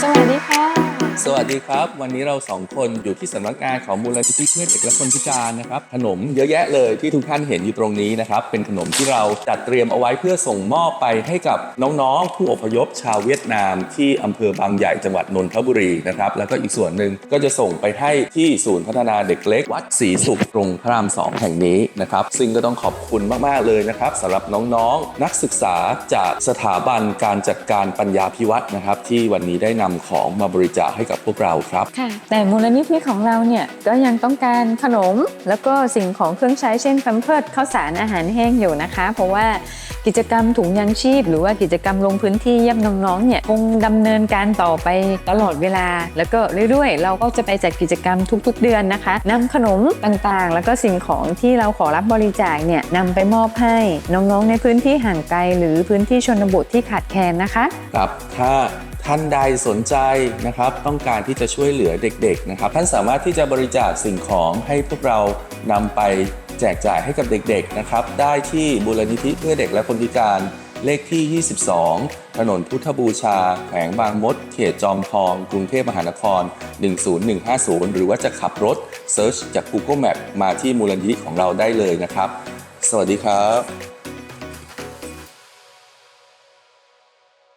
สวัสดีค่ะ สวัสดีครับ วันนี้เราสองคนอยู่ที่สำนักงานของมูลนิธิเพื่อเด็กและคนพิการนะครับ ขนมเยอะแยะเลยที่ทุกท่านเห็นอยู่ตรงนี้นะครับ เป็นขนมที่เราจัดเตรียมเอาไว้เพื่อส่งมอบไปให้กับน้องๆ ผู้อพยพชาวเวียดนาม ที่อำเภอบางใหญ่จังหวัดนนทบุรีนะครับ แล้วก็อีกส่วนหนึ่งก็จะส่งไปให้ที่ศูนย์พัฒนาเด็กเล็ก วัดศรีสุขตรงพระรามสองแห่งนี้นะครับ ซึ่งก็ต้องขอบคุณมากๆเลยนะครับสำหรับน้องๆ นักศึกษาจากสถาบันการจัดการปัญญาพิวัตรนะครับ ที่วันนี้ได้นำของมาบริจาคให้กับพวกเราครับ ค่ะ แต่มูลนิธิของเราเนี่ยก็ยังต้องการขนม แล้วก็สิ่งของเครื่องใช้เช่นแพมเพิร์ดข้าวสารอาหารแห้งอยู่นะคะ เพราะว่ากิจกรรมถุงยังชีพ หรือว่ากิจกรรมลงพื้นที่เยี่ยมน้องๆเนี่ยคงดำเนินการต่อไปตลอดเวลา แล้วก็เรื่อยๆ เราก็จะไปจัดกิจกรรมทุกๆเดือนนะคะนำขนมต่างๆ แล้วก็สิ่งของที่เราขอรับบริจาคเนี่ยนำไปมอบให้น้องๆในพื้นที่ห่างไกล หรือพื้นที่ชนบทที่ขาดแคลนนะคะ ครับ ถ้า ท่านใดสนใจนะครับ ต้องการที่จะช่วยเหลือเด็กๆนะครับ ท่านสามารถที่จะบริจาคสิ่งของให้พวกเรานำไปแจกจ่ายให้กับเด็กๆนะครับ ได้ที่บูรณิธิเพื่อเด็กและคนพิการเลขที่ 22 ถนนพุทธบูชา แขวงบางมด เขตจอมทอง กรุงเทพมหานคร 10150 หรือว่าจะขับรถเซิร์ชจาก Google Map มาที่มูลนิธิของเราได้เลยนะครับ สวัสดีครับ